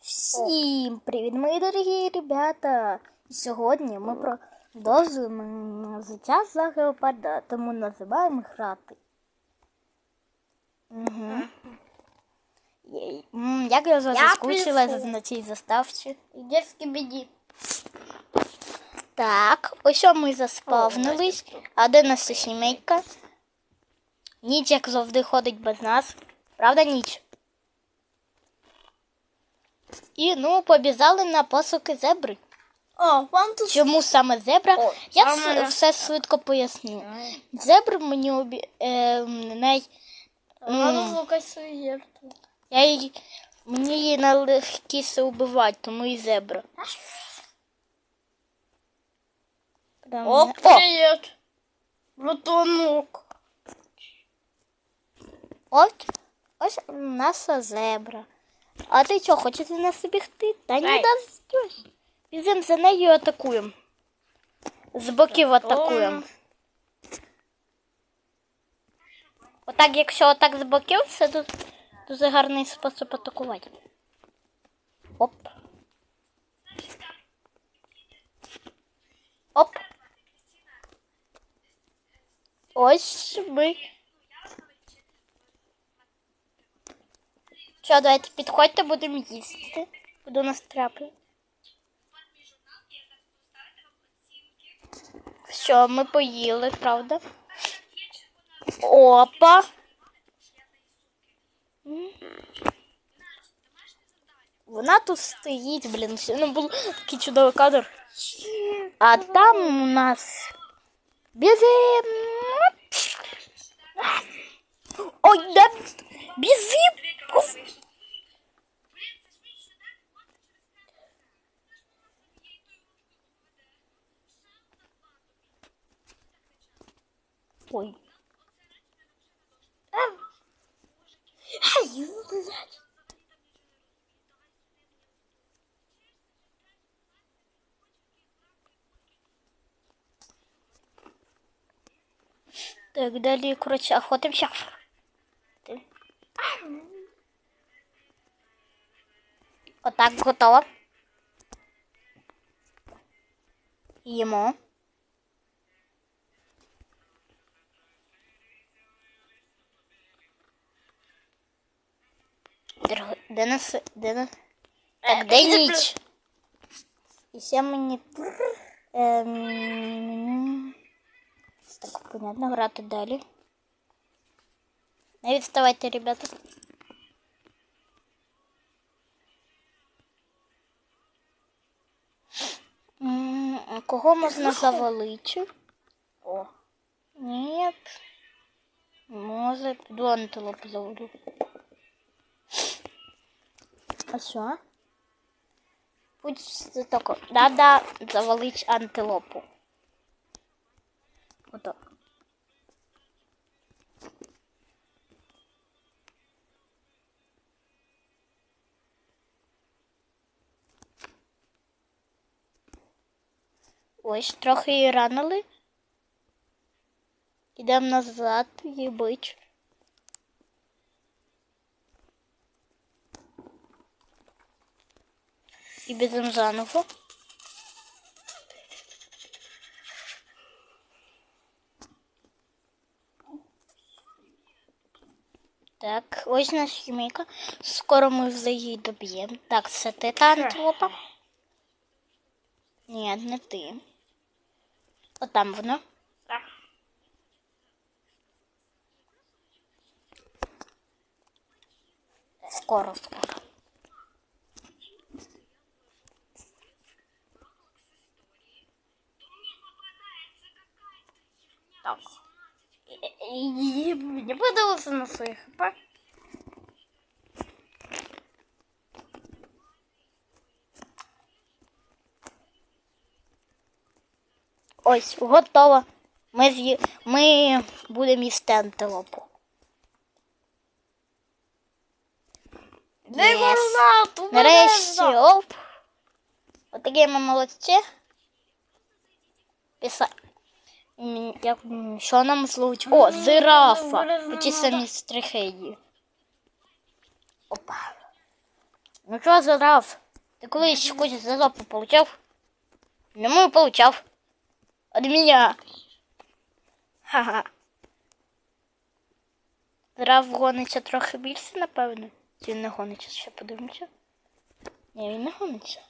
Всім привіт, мої дорогі ребята! Сьогодні ми продовжуємо життя за геопарда, тому називаємо грати. Угу. Як я вже заскучила на цій заставці. В скибиди. Так, ось ми заспавнились. А де наша сімейка? Ніч, як завжди, ходить без нас. Правда, ніч? І ну, побіжали на посуки зебри. О, вам тут... Чому саме зебра? О, Я саме- все швидко поясню. Зебр мені обі... е, най... Надо свою жертву. я її... Мені її найлегкіше убивати, тому і зебра. О, не- привет. Братанок. Ось, ось наша зебра. А ти що, хочеш на нас бігти? Та не Ай. дасть. За нею атакуємо. З боків атакуємо. Отак, якщо отак з боків, це тут дуже гарний спосіб атакувати. Оп. Оп. Ось ми. Що, давайте підходьте, будемо їсти. Буду нас трапити. Все, ми поїли, правда? Опа. Вона тут стоїть, блін, не було такий чудовий кадр. А там у нас бізим. Ой, да бізим. Уф. Ой. Ай, блядь. Так, далі, коротше, охотимся. Ти. Отак готово. Дорого- Де нас... Де нас... Так, де ніч? І ще мені... Ем... Так, понятно, грати далі. Не відставайте, ребята. Кого можна завалити? О. Нет. Може, піду антилопу завалю. А що? Пусть тако. Надо завалить антилопу. Ото. Ось трохи її ранили. Ідемо назад, її бить. І біжимо заново. Так, ось наша сімейка. Скоро ми вже її доб'ємо. Так, це ти та антилопа? Ні, не ти. Отам вона. Так. Скоро, скоро. Так. Не подавался на своих хп. Ось, готово. Ми, з'ї... ми будемо їсти антилопу. Его знал, Нарешті, оп. Отакі ми молодці. Піса... М, Як... Що нам зловить? О, зирафа. Оті самі стрихеді. Опа. Ну що зарав? Ти колись якусь жопу получав? Ну, получав. От мене. Ха-ха. Зрав гониться трохи більше, напевно. Чи він не гониться, ще подивимося. Ні, він не гониться.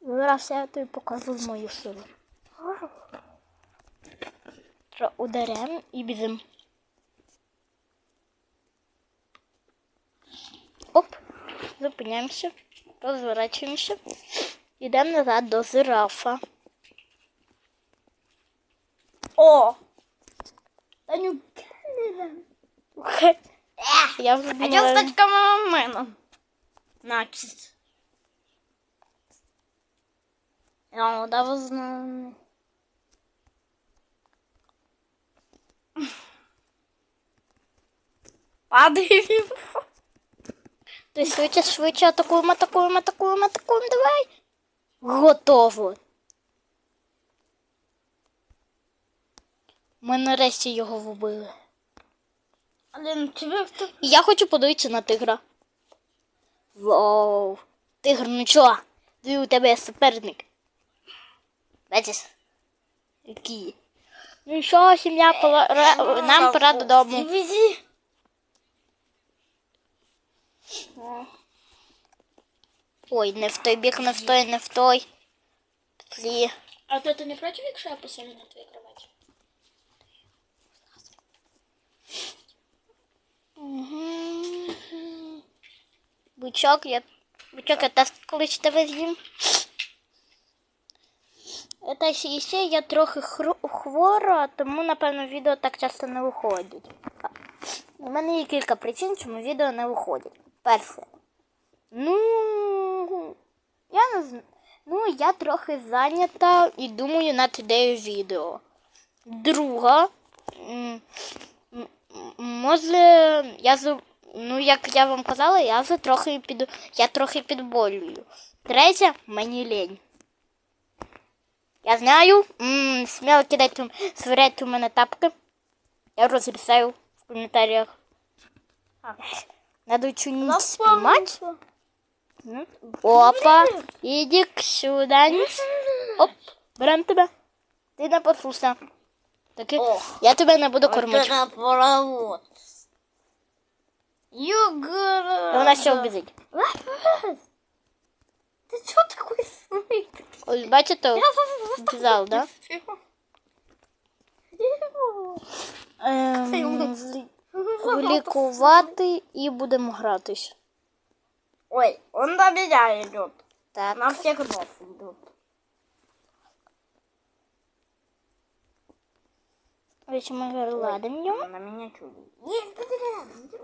Зараз я тобі покажу мою силу. Ударяємо і біжимо. Оп, зупиняємося, розворачуємося. Йдемо назад до зирафа. О! Таню, Я вже думала... чого стать камераменом? Значить. Я давно знаю. Падає. Ти швидше, швидше атакуємо, атакуємо, атакуємо, атакуємо, давай. Готово. Ми нарешті його вбили. Але ну тебе хто? Я хочу подивитися на тигра. Вау. Тигр, ну чо? Ти у тебе є суперник. Бачиш? Який? Ну що, сім'я, пора... нам пора додому. Вези. Ой, не в той бік, не в той, не в той. Плі. А то ти не проти, якщо я посажу на твоїй кроваті? Мгм. Бичок, я... Бичок, я теж колись тебе з'їм. Та ще я трохи хвора, тому, напевно, відео так часто не виходять. У мене є кілька причин, чому відео не виходять. Перше. Ну, я не знаю. Ну, я трохи зайнята і думаю над ідеєю відео. Друга. М, м, Може, я за ну, як я вам казала, я за трохи під я трохи підболюю. Третя, мені лень. Я знаю, м, сміло кидайте, свиряйте у мене тапки. Я розрізаю в коментарях. Надо что-нибудь снимать. Опа, иди сюда. Оп, берем тебя. Ти не Таки, я тебе не буду кормити. паровоз. Югора. Вона ще обіжить. Ты что такой смык? Ось бачите, зал, да? Ем, лікувати і будемо гратись. Ой, он до меня идет. Так. На всех нос идет. Ось ми гладимо його. На меня чудит. Нет, подожди.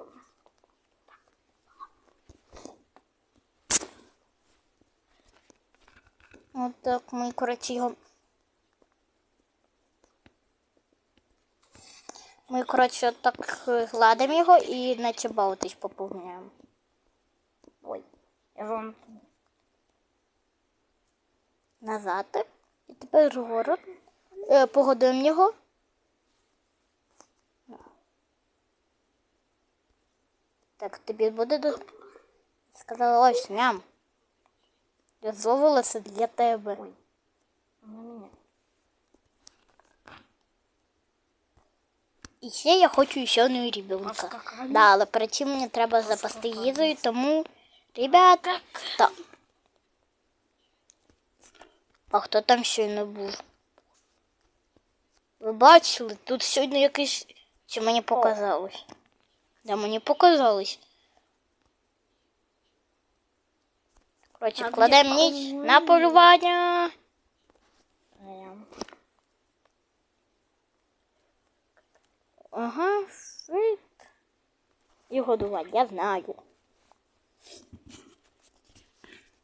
От так ми, коротше, його. Ми, коротше, от так гладимо його і наче баутись поповняємо. Ой, вам Назад. І тепер вгору. Е, погодуємо його. Так, тобі буде до. Сказала, ось ням. Я зловилася для тебе. на меня. І ще я хочу ще одного ребенка. Да, але перед цим мені треба запасти їжею, тому, ребята, та. А хто там щойно був? Ви бачили, тут сьогодні якийсь. Чи мені показалось? Да, мені показалось. Коротше, А вкладемо де ніч на полювання. Прям. Ага, шит. І годувати, я знаю.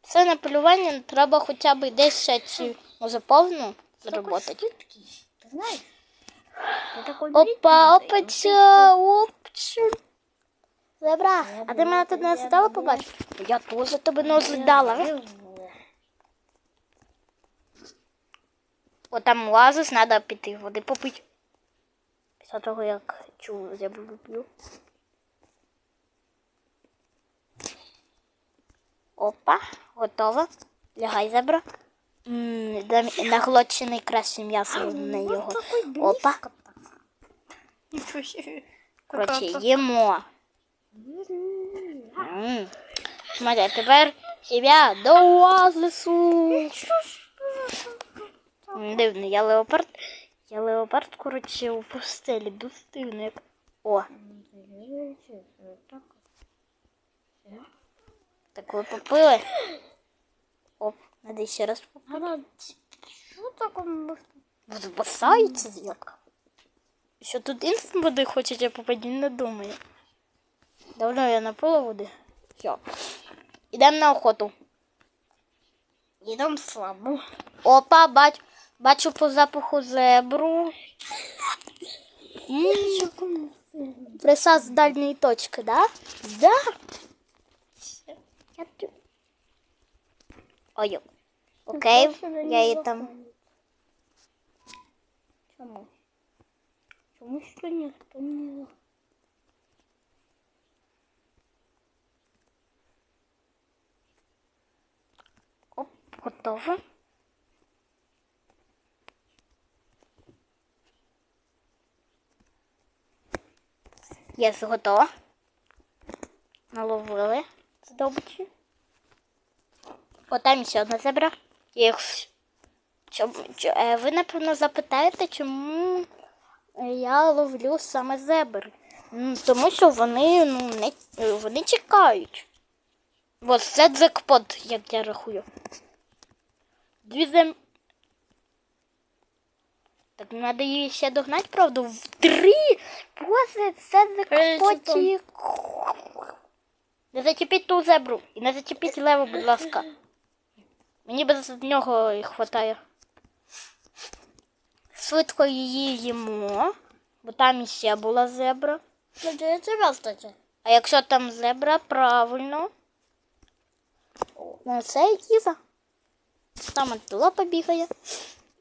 Це на полювання треба хоча б 10, може повну зробити. Прыткий. Ты знаешь? Ты такой Опа, Зебра, а ти мене тут не ожидала побачити? Я теж тебе не ожидала. Живо. О, там лазиш, треба піти води попити. Після того, як чув, я буду п'ю. Опа, готово. Лягай, зебра. Да- Наглотче м'ясо на його. Опа. Коротше, їмо. Смотри, тепер себе до оазису. М, Дивно, я леопард. Я леопард, коротше, у пустелі. Дуже дивно, як. О, так ви попили. Оп, надо ще раз попити. Що такому? Збасаються як? Що тут інст води хочуть, я попаді не думаю. Давно я напила води. Все. Ідемо на охоту. Їдемо слабо. Опа, бач, бачу по запаху зебру. М, Приса з дальньої точки, да? Да. Ой. Окей, я її там. Чому? Чому що ніхто не Оп, готово. Єс, готово. Наловили здобичі. О, там ще одна зебра. Е, ви, напевно, запитаєте, чому я ловлю саме зебр. М, Тому що вони, ну, не, вони чекають. Бо це джекпот, як я рахую. Дві зем... Так треба її ще догнати, правда? В три! Боже, це джекпотік. Не зачепіть ту зебру і не зачепіть леву, будь ласка. Мені без нього і хватає. Швидко її їмо, бо там іще була зебра. А якщо там зебра, правильно. Ну, це Іза. Там антилопа бігає.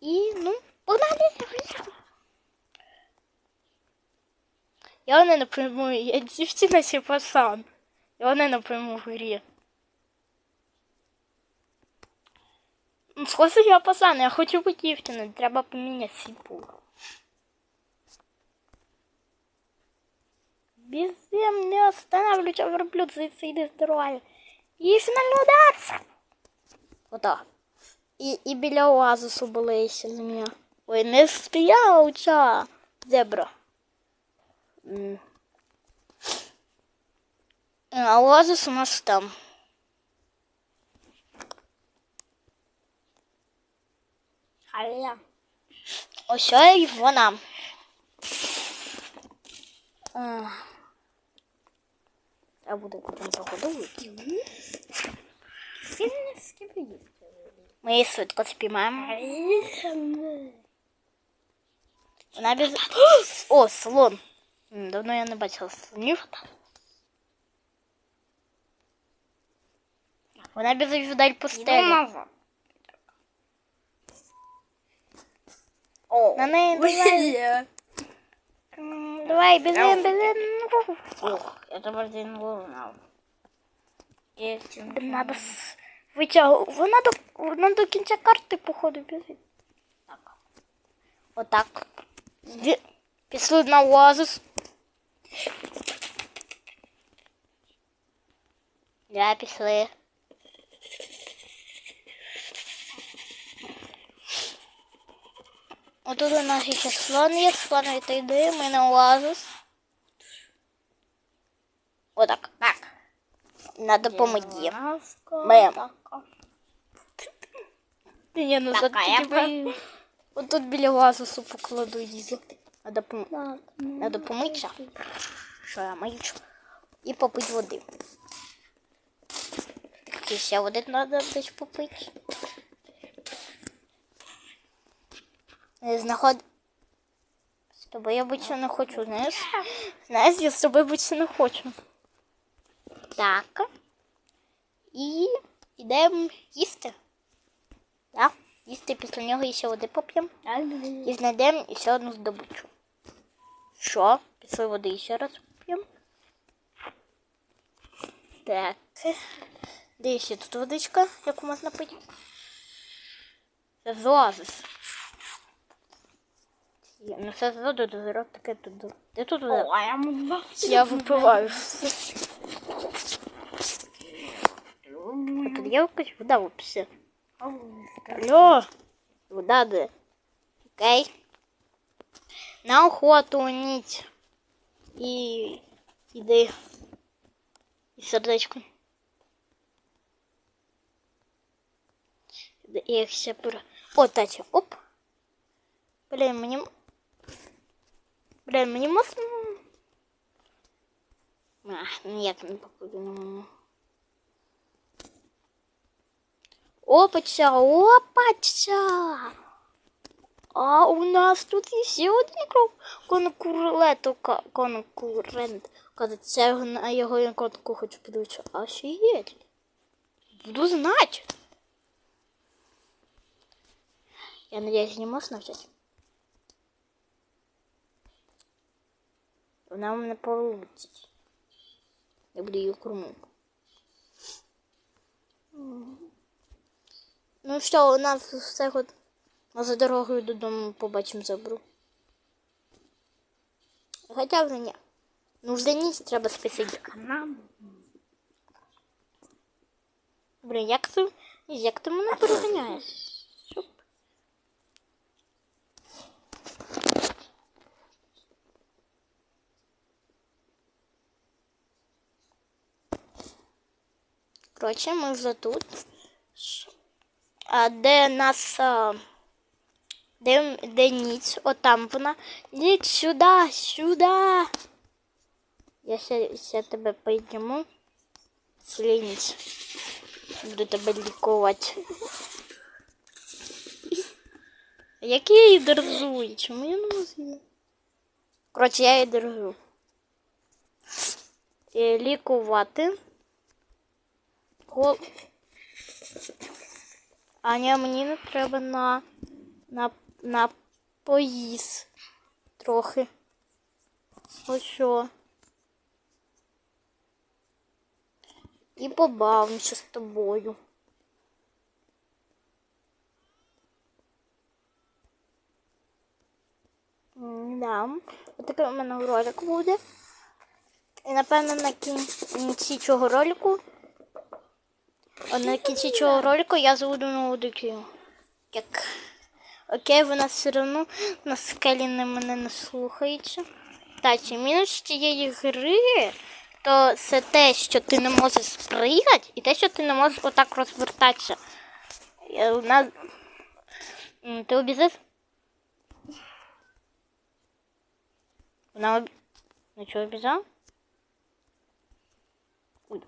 І, ну, погнали. Я не напряму, я дівчина чи пасан. Я не напряму в грі. Ну, Схоже, я пасан, я хочу бути дівчиною, треба поміняти свій пул. Беззем не останавливать, верблюд зайди здоров'я. І фінальний удар. Отак. І, і біля оазису були ще змія. Ой, не стояла ця зебра. А оазис у нас там. Халя. Ось і вона. Я буду потім погодувати. Сильно скипить. Ми її швидко спіймаємо. Вона без... О, слон. М, Давно я не бачила слонів. Вона біжить вдаль пустелі. О, На неї давай. М, Давай, біжим, біжим. Ох, я тепер не ловнав. І Надо витягувати. Вона до, вона до кінця карти, походу, біжить. Так. Отак. Пішли на оазис. Я пішли. Отут у нас ще слон є, слон відійди, ми на оазис. Отак. Так. Надо помити. Бем. Я назад Така я тебе. От тут біля оазису покладу її. Надо, пом... Надо помитися. Що я мию? І попити води. І ще води треба десь попити. Не знаход... З тобою я більше не хочу, знаєш? Знаєш, я з тобою більше не хочу. Так. І йдемо їсти. Так, їсти після нього і ще води поп'ємо. І знайдемо ще одну здобичу. Що? Після води ще раз поп'ємо. Так. Де ще тут водичка, яку можна пити? Це з. Я- Ну це з воду дозирок таке тут. Де тут Я випиваю. Тут є якась вода вообще. Алло, вода де? Окей. На охоту ніть. І іди. І сердечко. Іди, І як ще пора. О, тача, оп. Блін, мені... м- Блін, мені можна... Ах, ніяк не покладу на мене. Опача, опача. А у нас тут є ще один кров. Конкурент, конкурент. Кажеться, його на його хочу подивитися. А ще є. Буду знати. Я надіюсь, не можна взяти. Вона у мене получить. Я буду її кормити. Ну що, у нас все год. А за дорогою додому побачимо забру. Хоча вже ні. Ну вже ніч треба списати. Нам. Блін, як ти, як ти мене переганяєш? Коротше, ми вже тут. А де нас. Де, де ніч? Отам вона. Ніч сюди, сюди. Я ще, ще тебе підніму. Слінець. Буду тебе лікувати. Як я її держу? Чому я не можу? Коротше, я її держу. І лікувати. Гол... А ні, мені не треба на, на, на поїз трохи. Ось що. І побавимося з тобою. Да. Отакий у мене ролик буде. І напевно на кінці цього ролику. А На кінці цього ролику я заведу нову дикію. Як. Окей, вона все одно на скелі не мене не слухається. Так, і мінус цієї гри, то це те, що ти не можеш спригати, і те, що ти не можеш отак розвертатися. Нас- Ти обізив? Вона об... Ну чого обізав? Ой,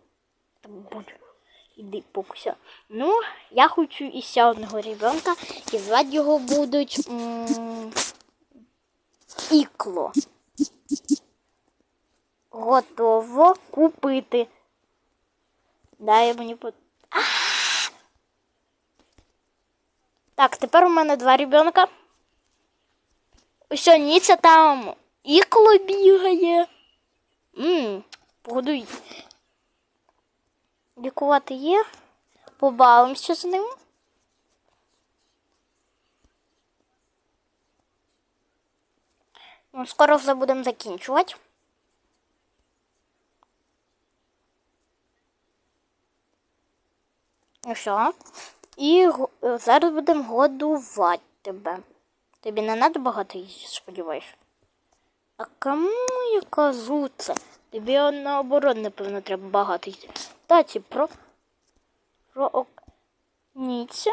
там будь. Іди покуся. Ну, я хочу іще одного ребенка, і звати його будуть м- Ікло. Готово купити. Дай мені по. Так, тепер у мене два ребенка. Ось Ніця там ікло бігає. Ммм, погодуй. Лікувати є. Побавимося з ним. Ну, скоро вже будемо закінчувати. Ну що? І зараз будемо годувати тебе. Тобі не треба багато їсти, сподіваюся. А кому я кажу це? Тобі наоборот, напевно, треба багато їсти. Кстати, про. Про. Ніч.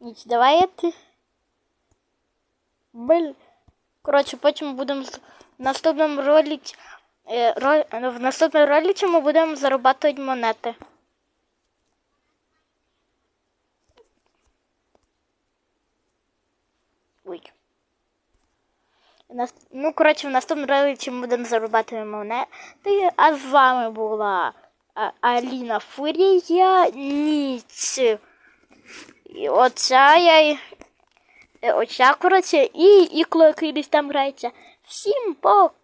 Ніч, давай я ти. Блін. Коротше, потім будемо в наступному ролиці. Е, ро- в наступному ролиці ми будемо заробляти монети. Ой. Ну, коротше, в наступному ролиці ми будемо заробляти монети. А з вами була а, Аліна Фурія Ніц. І оця я. Оця, коротше, і Ікло, який десь там грається. Всім пока!